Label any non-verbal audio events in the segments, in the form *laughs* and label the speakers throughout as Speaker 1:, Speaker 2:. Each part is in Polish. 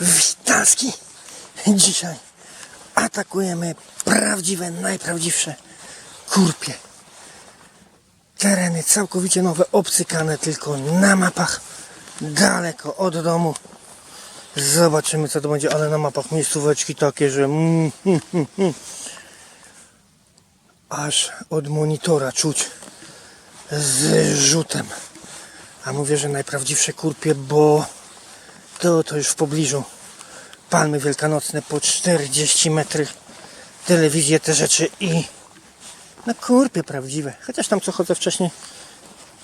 Speaker 1: Witalski. Dzisiaj atakujemy prawdziwe, najprawdziwsze kurpie. Tereny całkowicie nowe, obcykane tylko na mapach, daleko od domu. Zobaczymy co to będzie, ale na mapach miejscóweczki takie, że mm, mm, mm, mm. aż od monitora czuć z rzutem. A mówię, że najprawdziwsze kurpie, bo to, to już w pobliżu palmy wielkanocne po 40 metrów, telewizję, te rzeczy i no kurpie prawdziwe. Chociaż tam co chodzę wcześniej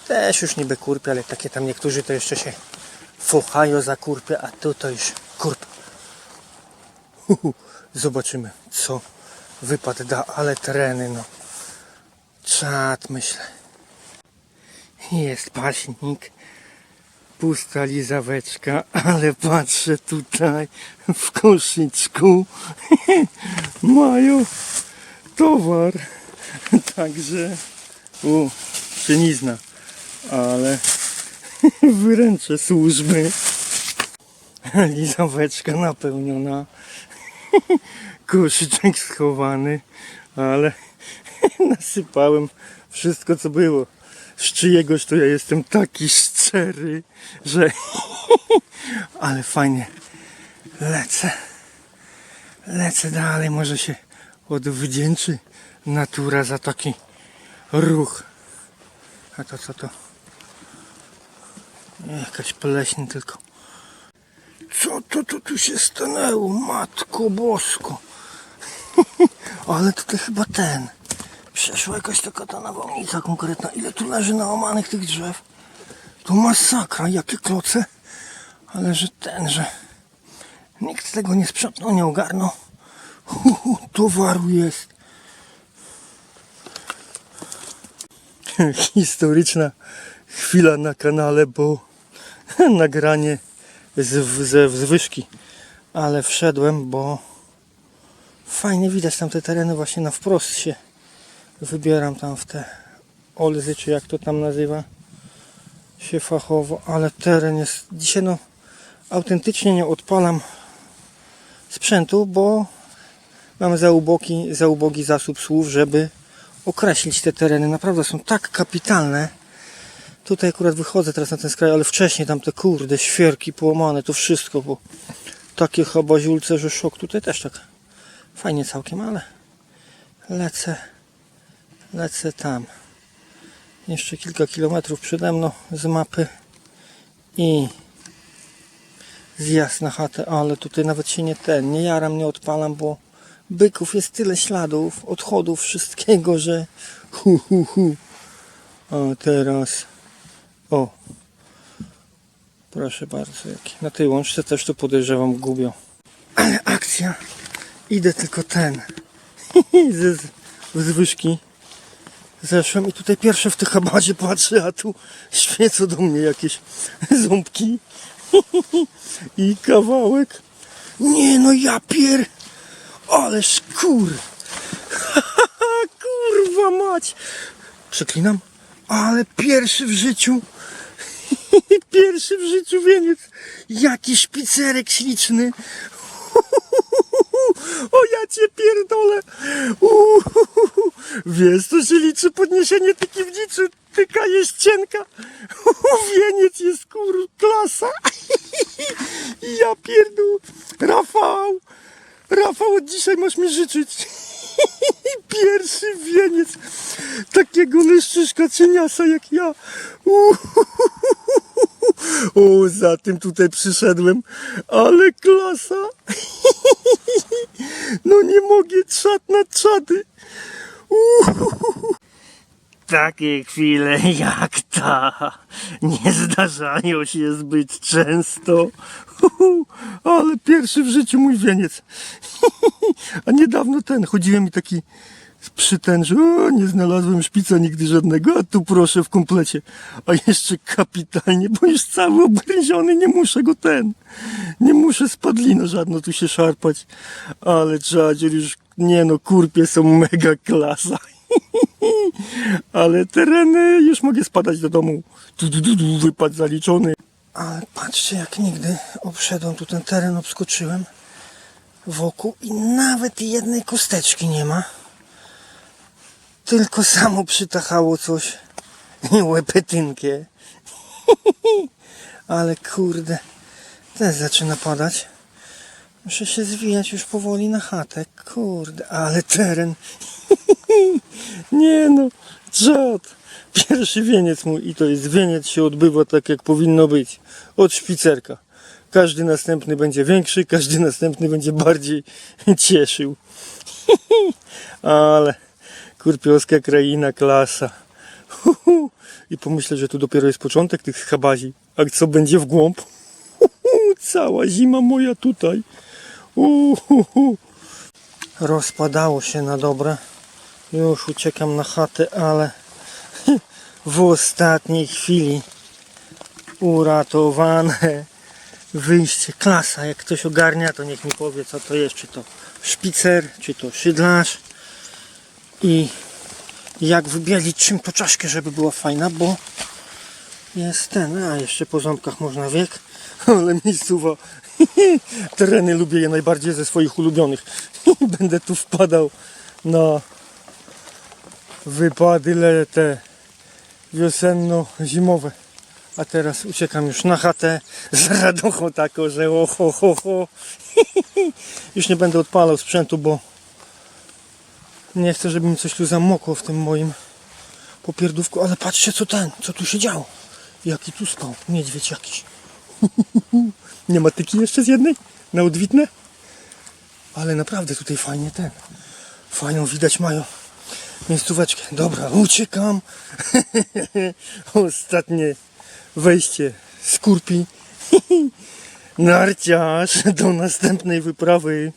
Speaker 1: też już niby kurpie, ale takie tam niektórzy to jeszcze się fochają za kurpie, a tu to już kurp. Hu, hu. Zobaczymy co wypad da, ale tereny no. Czad myślę. Jest paśnik pusta lizaweczka, *laughs* ale patrzę tutaj w koszyczku *laughs* mają towar. *laughs* Także u, pszenizna, ale wyręczę służby. Lizaweczka napełniona, koszyczek schowany, ale nasypałem wszystko co było. Z czyjegoś to ja jestem taki szczery, że *laughs* ale fajnie lecę. Lecę dalej, może się odwdzięczy natura za taki ruch. A to co to? Jakaś pleśń tylko. Co to, to tu się stanęło? Matko bosko. *laughs* Ale tutaj chyba ten. Przeszła jakaś taka ta nawałnica konkretna. Ile tu leży nałamanych tych drzew? To masakra, jakie kloce. Ale że ten, że nikt tego nie sprzątnął, nie ogarnął. Hu, hu, towaru jest. *laughs* Historyczna chwila na kanale, bo *laughs* nagranie z, ze wzwyżki. Ale wszedłem, bo fajnie widać tam te tereny właśnie na wprost się wybieram tam w te Olzy, czy jak to tam nazywa się fachowo, ale teren jest dzisiaj no autentycznie nie odpalam sprzętu, bo mam za ubogi, za ubogi zasób słów, żeby określić te tereny. Naprawdę są tak kapitalne. Tutaj akurat wychodzę teraz na ten skraj, ale wcześniej tam te kurde, świerki połamane, to wszystko, bo takie chabaziulce, że szok. Tutaj też tak fajnie całkiem, ale lecę lecę tam. Jeszcze kilka kilometrów przede mną z mapy i zjazd na chatę, ale tutaj nawet się nie ten, nie jaram, nie odpalam, bo byków jest tyle śladów, odchodów, wszystkiego, że hu hu hu. A teraz o proszę bardzo, jaki na tej łączce też to podejrzewam gubią. Ale akcja, idę tylko ten *laughs* z- zwyżki zeszłem i tutaj pierwsze w tych abazie patrzę, a tu świecą do mnie jakieś ząbki *laughs* i kawałek. Nie no ja pier... Ależ kur... *laughs* Kurwa mać! Przeklinam? Ale pierwszy w życiu *laughs* pierwszy w życiu wieniec. Jaki szpicerek śliczny. O ja cię pierdolę. Wiesz, to się liczy podniesienie tyki w dziczu. Tyka jest cienka. *laughs* Wieniec jest kur klasa. *laughs* Ja pierdół. Rafał. Rafał, od dzisiaj masz mi życzyć. *laughs* Pierwszy wieniec takiego leszczyszka cieniasa jak ja. O, za tym tutaj przyszedłem, ale klasa. No nie mogę, czad na czady. Takie chwile jak ta nie zdarzają się zbyt często. Ale pierwszy w życiu mój wieniec. A niedawno ten, chodziłem i taki przy ten, że o, nie znalazłem szpica nigdy żadnego, a tu proszę w komplecie. A jeszcze kapitalnie, bo już cały obgryziony, nie muszę go ten, nie muszę spadlino żadno tu się szarpać. Ale czadzier już, nie no, kurpie są *laughs* mega klasa. *laughs* Ale tereny już mogę spadać do domu. Tu, tu, tu, tu, wypad zaliczony. Ale patrzcie jak nigdy obszedłem tu ten teren, obskoczyłem wokół i nawet jednej kosteczki nie ma. Tylko samo przytachało coś. *laughs* Łepetynkie. Ale kurde, też zaczyna padać. Muszę się zwijać już powoli na chatę. Kurde, ale teren. *laughs* Nie no, czad. Pierwszy wieniec mój i to jest wieniec się odbywa tak jak powinno być. Od szpicerka. Każdy następny będzie większy, każdy następny będzie bardziej *laughs* cieszył. *laughs* Ale kurpiowska kraina, klasa. I pomyślę, że tu dopiero jest początek tych schabazi. A co będzie w głąb? Cała zima moja tutaj. Uhuhu. Rozpadało się na dobre. Już uciekam na chatę, ale *laughs* w ostatniej chwili uratowane wyjście. Klasa. Jak ktoś ogarnia, to niech mi powie, co to jest. Czy to szpicer, czy to szydlarz. I jak wybielić czym to czaszkę, żeby była fajna, bo jest ten, a jeszcze po ząbkach można wiek, *laughs* ale miejscowa *laughs* tereny lubię je najbardziej ze swoich ulubionych. *laughs* Będę tu wpadał na wypady te wiosenno-zimowe. A teraz uciekam już na chatę z radochą taką, że o ho, ho, ho. Już nie będę odpalał sprzętu, bo nie chcę, żeby mi coś tu zamokło w tym moim popierdówku. Ale patrzcie co ten, co tu się działo. Jaki tu spał, niedźwiedź jakiś. *laughs* Nie ma tyki jeszcze z jednej? Na odwitne? Ale naprawdę tutaj fajnie ten. Fajną widać mają miejscóweczkę. Dobra, uciekam. *laughs* Ostatnie wejście z kurpi. *laughs* Narciarz do następnej wyprawy.